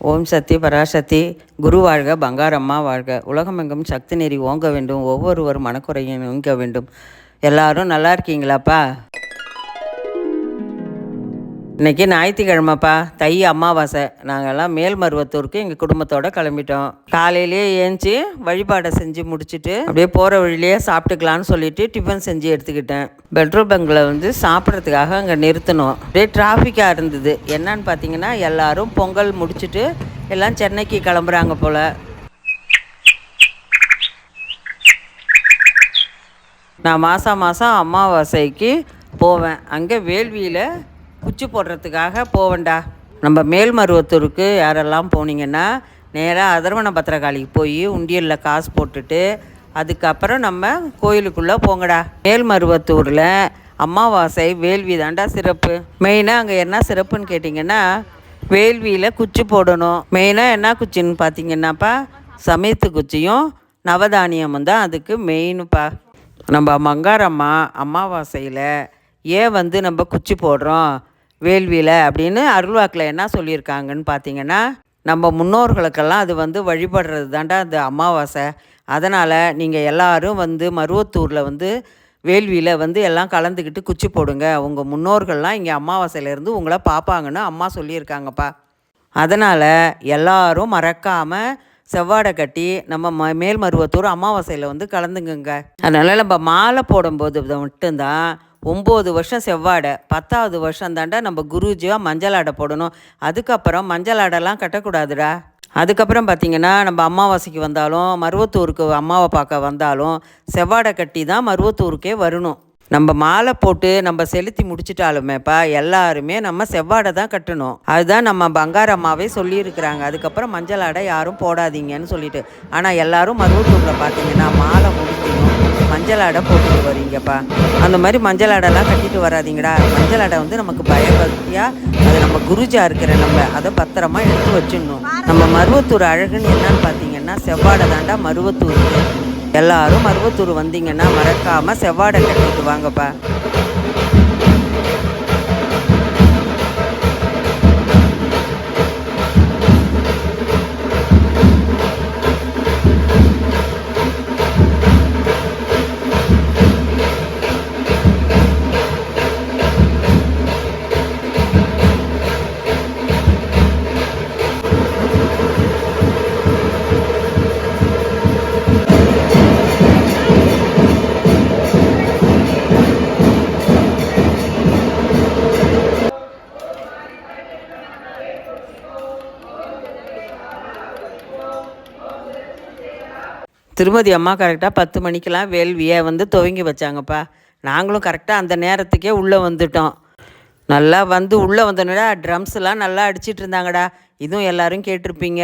ஓம் சக்தி பராசக்தி. குரு வாழ்க பங்காரம்மா வாழ்க. உலகமெங்கும் சக்தி நெறி ஓங்க வேண்டும். ஒவ்வொருவர் மனக்குறையும் நீங்க வேண்டும். எல்லாரும் நல்லா இருக்கீங்களாப்பா? இன்னைக்கு ஞாயிற்றுக்கிழமைப்பா. தை அமாவாசை. நாங்கள்லாம் மேல்மருவத்தூருக்கு எங்கள் குடும்பத்தோடு கிளம்பிட்டோம். காலையிலேயே ஏஞ்சி வழிபாடை செஞ்சு முடிச்சுட்டு அப்படியே போகிற வழியிலேயே சாப்பிட்டுக்கலான்னு சொல்லிட்டு டிஃபன் செஞ்சு எடுத்துக்கிட்டேன். பெட்ரோல் பங்கில் வந்து சாப்பிட்றதுக்காக அங்கே நிறுத்தணும் அப்படியே டிராஃபிக்காக இருந்தது. என்னன்னு பார்த்தீங்கன்னா எல்லாரும் பொங்கல் முடிச்சுட்டு எல்லாம் சென்னைக்கு கிளம்புறாங்க போல். நான் மாதம் மாதம் அமாவாசைக்கு போவேன். அங்கே வேள்வியில் குச்சி போடுறதுக்காக போவேண்டா நம்ம மேல்மருவத்தூருக்கு யாரெல்லாம் போனீங்கன்னா நேராக அதர்வன பத்திரகாளிக்கு போய் உண்டியலில் காசு போட்டுட்டு அதுக்கப்புறம் நம்ம கோயிலுக்குள்ளே போங்கடா. மேல்மருவத்தூரில் அமாவாசை வேள்வி தாண்டா சிறப்பு. மெயினாக அங்கே என்ன சிறப்புன்னு கேட்டிங்கன்னா வேள்வியில் குச்சி போடணும். மெயினாக என்ன குச்சின்னு பார்த்தீங்கன்னாப்பா சமயத்து குச்சியும் நவதானியமும் தான் அதுக்கு மெயினுப்பா. நம்ம மங்காரம்மா அமாவாசையில் ஏன் வந்து நம்ம குச்சி போடுறோம்? வேள்வியில் அப்படின்னு அருள்வாக்கில் என்ன சொல்லியிருக்காங்கன்னு பார்த்தீங்கன்னா நம்ம முன்னோர்களுக்கெல்லாம் அது வந்து வழிபடுறது தாண்டா அந்த அமாவாசை. அதனால் நீங்கள் எல்லாரும் வந்து மருவத்தூரில் வந்து வேள்வியில் வந்து எல்லாம் கலந்துக்கிட்டு குச்சி போடுங்க. உங்கள் முன்னோர்கள்லாம் இங்கே அமாவாசையிலேருந்து உங்களை பார்ப்பாங்கன்னு அம்மா சொல்லியிருக்காங்கப்பா. அதனால் எல்லாரும் மறக்காமல் செவ்வாடை கட்டி நம்ம ம மேல்மருவத்தூர் அமாவாசையில் வந்து கலந்துங்குங்க அதனால் நம்ம மாலை போடும்போது மட்டும்தான் ஒம்பது வருஷம் செவ்வாடை பத்தாவது வருஷம் தாண்டா நம்ம குருஜியாக மஞ்சள் ஆடை போடணும். அதுக்கப்புறம் மஞ்சள் ஆடைலாம் கட்டக்கூடாதுடா. அதுக்கப்புறம் பார்த்திங்கன்னா நம்ம அமாவாசைக்கு வந்தாலும் மருவத்தூருக்கு அம்மாவை பார்க்க வந்தாலும் செவ்வாடை கட்டி தான் மருவத்தூருக்கே வரணும். நம்ம மாலை போட்டு நம்ம செலுத்தி முடிச்சிட்டாலுமேப்பா எல்லாருமே நம்ம செவ்வாடை தான் கட்டணும். அதுதான் நம்ம பங்கார அம்மாவே சொல்லியிருக்கிறாங்க. அதுக்கப்புறம் மஞ்சள் ஆடை யாரும் போடாதீங்கன்னு சொல்லிட்டு. ஆனால் எல்லாரும் மருவத்தூரில் பார்த்தீங்கன்னா மாலை மஞ்சள் ஆடை போட்டுட்டு வரீங்கப்பா அந்த மாதிரி மஞ்சள் ஆடைலாம் கட்டிட்டு வராதிங்கடா. மஞ்சள் ஆடை வந்து நமக்கு பயபக்தியாக அது நம்ம குருஜா இருக்கிற நம்ம அதை பத்திரமா எடுத்து வச்சிடணும். நம்ம மருவத்தூர் அழகுன்னு என்னன்னு பார்த்தீங்கன்னா செவ்வாடை தாண்டா மருவத்தூர். எல்லாரும் மருவத்தூர் வந்தீங்கன்னா மறக்காம செவ்வாடை கட்டிட்டு வாங்கப்பா. திருமதி அம்மா கரெக்டாக பத்து மணிக்கெலாம் வேள்வியை வந்து துவங்கி வச்சாங்கப்பா. நாங்களும் கரெக்டாக அந்த நேரத்துக்கே உள்ளே வந்துட்டோம். நல்லா வந்து உள்ளே வந்தோன்னடா ட்ரம்ஸ்லாம் நல்லா அடிச்சிட்டு இருந்தாங்கடா. இதுவும் எல்லாரும் கேட்டிருப்பீங்க.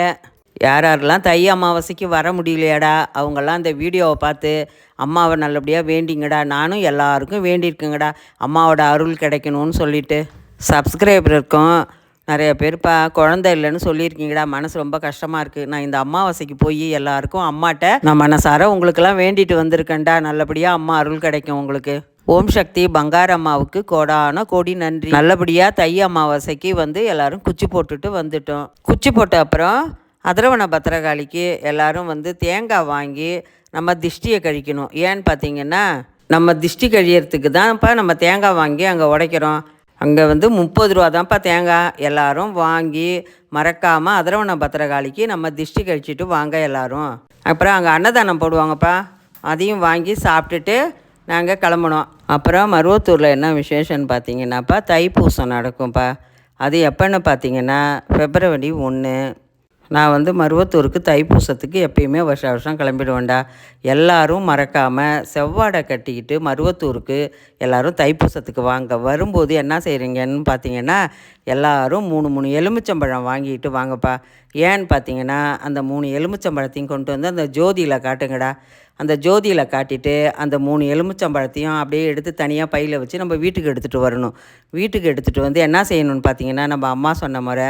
யார் யாரெல்லாம் தை அமாவாசைக்கு வர முடியலையாடா? அவங்கெல்லாம் அந்த வீடியோவை பார்த்து அம்மாவை நல்லபடியாக வேண்டிங்கடா. நானும் எல்லாருக்கும் வேண்டியிருக்கேங்கடா. அம்மாவோட அருள் கிடைக்கணும்னு சொல்லிட்டு. சப்ஸ்கிரைபர் இருக்கும். நிறைய பேர்ப்பா குழந்தை இல்லைன்னு சொல்லியிருக்கீங்கடா மனசு ரொம்ப கஷ்டமாக இருக்குது நான் இந்த அமாவாசைக்கு போய் எல்லாருக்கும் அம்மாட்ட நான் மனசார உங்களுக்கெல்லாம் வேண்டிட்டு வந்திருக்கேன்டா நல்லபடியாக அம்மா அருள் கிடைக்கும் உங்களுக்கு. ஓம் சக்தி பங்கார அம்மாவுக்கு கோடான கோடி நன்றி. நல்லபடியாக தை அமாவாசைக்கு வந்து எல்லாரும் குச்சி போட்டுட்டு வந்துட்டோம். குச்சி போட்ட அப்புறம் அதிரவண பத்திரகாளிக்கு எல்லாரும் வந்து தேங்காய் வாங்கி நம்ம திஷ்டியை கழிக்கணும். ஏன்னு பார்த்தீங்கன்னா நம்ம திஷ்டி கழியறதுக்கு தான்ப்பா நம்ம தேங்காய் வாங்கி அங்கே உடைக்கிறோம். அங்கே வந்து முப்பது ரூபா தான்ப்பா தேங்காய் எல்லாரும் வாங்கி மறக்காமல் அதரவண பத்திரகாளிக்கு நம்ம திஷ்டி கழிச்சிட்டு வாங்க எல்லாரும். அப்புறம் அங்கே அன்னதானம் போடுவாங்கப்பா. அதையும் வாங்கி சாப்பிட்டுட்டு நாங்கள் கிளம்புனோம். அப்புறம் மருவத்தூரில் என்ன விசேஷம்னு பார்த்தீங்கன்னாப்பா தைப்பூசம் நடக்கும்ப்பா அது எப்போன்னு பார்த்தீங்கன்னா பிப்ரவரி ஒன்று நான் வந்து மருவத்தூருக்கு தைப்பூசத்துக்கு எப்பயுமே வருஷ வருஷம் கிளம்பிடுவேன்டா. எல்லாரும் மறக்காமல் செவ்வாடை கட்டிக்கிட்டு மருவத்தூருக்கு எல்லாரும் தைப்பூசத்துக்கு வாங்க. வரும்போது என்ன செய்கிறீங்கன்னு பார்த்தீங்கன்னா எல்லாரும் மூணு மூணு எலுமிச்சம்பழம் வாங்கிட்டு வாங்கப்பா. ஏன்னு பார்த்தீங்கன்னா அந்த மூணு எலுமிச்சம்பழத்தையும் கொண்டு வந்து அந்த ஜோதியில் காட்டுங்கடா. அந்த ஜோதியில் காட்டிட்டு அந்த மூணு எலுமிச்சம்பழத்தையும் அப்படியே எடுத்து தனியாக பையில் வச்சு நம்ம வீட்டுக்கு எடுத்துகிட்டு வரணும். வீட்டுக்கு எடுத்துகிட்டு வந்து என்ன செய்யணும்னு பார்த்தீங்கன்னா நம்ம அம்மா சொன்ன முறை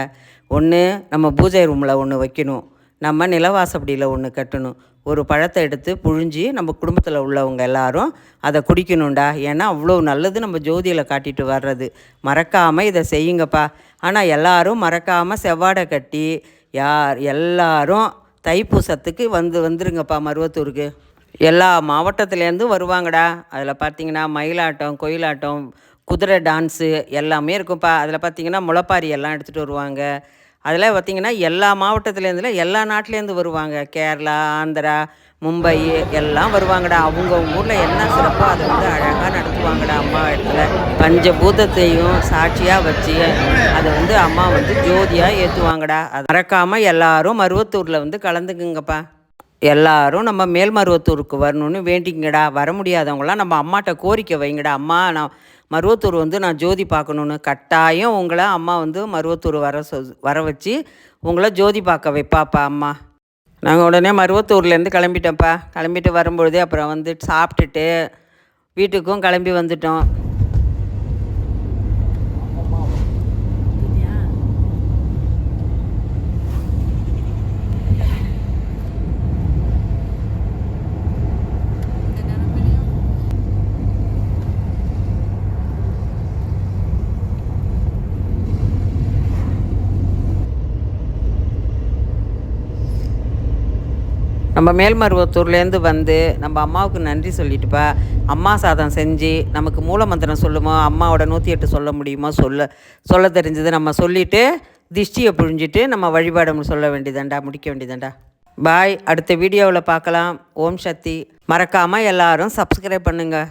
ஒன்று நம்ம பூஜை ரூமில் ஒன்று வைக்கணும். நம்ம நிலவாசப்படியில் ஒன்று கட்டணும். ஒரு பழத்தை எடுத்து புழிஞ்சி நம்ம குடும்பத்தில் உள்ளவங்க எல்லாரும் அதை குடிக்கணும்டா. ஏன்னா அவ்வளோ நல்லது நம்ம ஜோதியில் காட்டிட்டு வர்றது. மறக்காமல் இதை செய்யுங்கப்பா. ஆனால் எல்லாரும் மறக்காமல் செவ்வாடை கட்டி யார் எல்லாரும் தைப்பூசத்துக்கு வந்து வந்துருங்கப்பா மருவத்தூருக்கு. எல்லா மாவட்டத்துலேருந்தும் வருவாங்கடா. அதில் பார்த்தீங்கன்னா மயிலாட்டம் கோயிலாட்டம் குதிரை டான்ஸு எல்லாமே இருக்கும்ப்பா. அதில் பார்த்தீங்கன்னா முளைப்பாரி எல்லாம் எடுத்துகிட்டு வருவாங்க. அதில் பார்த்தீங்கன்னா எல்லா மாவட்டத்துலேருந்துல எல்லா நாட்டிலேருந்து வருவாங்க. கேரளா ஆந்திரா மும்பை எல்லாம் வருவாங்கடா. அவங்க ஊரில் என்ன சிறப்போ அதை வந்து அழகாக நடத்துவாங்கடா அம்மா இடத்துல. பஞ்சபூதத்தையும் சாட்சியாக வச்சு அதை வந்து அம்மா வந்து ஜோதியாக ஏற்றுவாங்கடா அது மறக்காமல் எல்லாரும் மருவத்தூரில் வந்து கலந்துக்குங்கப்பா. எல்லாரும் நம்ம மேல்மருவத்தூருக்கு வரணும்னு வேண்டிங்கடா வர முடியாதவங்களாம் நம்ம அம்மாட்ட கோரிக்கை வைங்கடா. அம்மா நான் மருவத்தூர் வந்து நான் ஜோதி பார்க்கணுன்னு கட்டாயம் உங்களை அம்மா வந்து மருவத்தூர் வர சொ வர வச்சு உங்களை ஜோதி பார்க்க வைப்பாப்பா அம்மா. நாங்கள் உடனே மருவத்தூர்லேருந்து கிளம்பிட்டோம்ப்பா. கிளம்பிட்டு வரும்பொழுதே அப்புறம் வந்து சாப்பிட்டுட்டு வீட்டுக்கும் கிளம்பி வந்துட்டோம். நம்ம மேல்மருவத்தூர்லேருந்து வந்து நம்ம அம்மாவுக்கு நன்றி சொல்லிட்டுப்பா. அம்மா சாதம் செஞ்சு நமக்கு மூலமந்திரம் சொல்லுமோ அம்மாவோட நூற்றி எட்டு சொல்ல முடியுமோ சொல்ல சொல்ல தெரிஞ்சது நம்ம சொல்லிவிட்டு திஷ்டியை புழிஞ்சிட்டு நம்ம வழிபாடு சொல்ல வேண்டியதாண்டா முடிக்க வேண்டியதாண்டா. பாய் அடுத்த வீடியோவில் பார்க்கலாம். ஓம் சக்தி. மறக்காமல் எல்லாரும் சப்ஸ்கிரைப் பண்ணுங்கள்